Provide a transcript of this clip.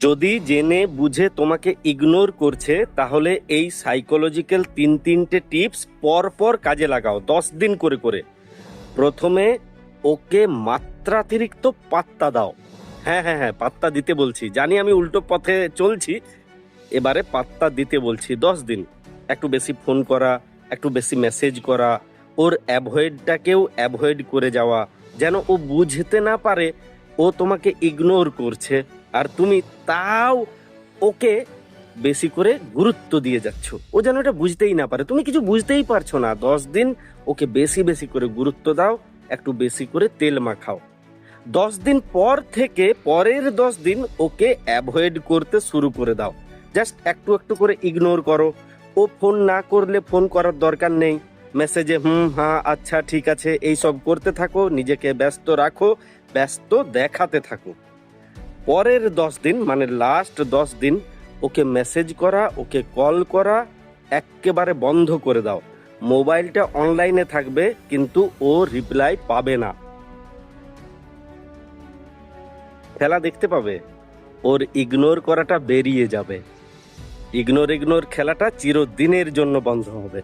যদি জেনে বুঝে তোমাকে ইগনোর করছে, তাহলে এই সাইকোলজিক্যাল তিন তিনটে টিপস পর পর কাজে লাগাও, দশ দিন করে করে। প্রথমে ওকে মাত্রাতিরিক্ত পাত্তা দাও। হ্যাঁ হ্যাঁ হ্যাঁ পাত্তা দিতে বলছি। জানি আমি উল্টো পথে চলছি, এবারে পাত্তা দিতে বলছি, দশ দিন। একটু বেশি ফোন করা, একটু বেশি মেসেজ করা, ওর অ্যাভয়েডটাকেও অ্যাভয়েড করে যাওয়া, যেন ও বুঝতে না পারে ও তোমাকে ইগনোর করছে আর তুমি তাও ওকে বেশি করে গুরুত্ব দিয়ে যাচ্ছ। ও যেন এটা বুঝতেই না পারে। তুমি কিছু বুঝতেই পারছ না। দশ দিন ওকে বেশি বেশি করে গুরুত্ব দাও, একটু বেশি করে তেল মাখাও। দশ দিন পর থেকে পরের দশ দিন ওকে অ্যাভয়েড করতে শুরু করে দাও। জাস্ট একটু একটু করে ইগনোর করো। ও ফোন না করলে ফোন করার দরকার নেই। মেসেজে, হুম হ্যাঁ আচ্ছা ঠিক আছে, এই সব করতে থাকো, নিজেকে ব্যস্ত রাখো, ব্যস্ত দেখাতে থাকো। পরের দশ দিন মানে লাস্ট দশ দিন, ওকে মেসেজ করা, ওকে কল করা একেবারে বন্ধ করে দাও। মোবাইলটা অনলাইনে থাকবে, কিন্তু ও রিপ্লাই পাবে না। খেলা দেখতে পাবে? ওর ইগনোর করাটা বেরিয়ে যাবে। ইগনোর ইগনোর খেলাটা চিরদিনের জন্য বন্ধ হবে।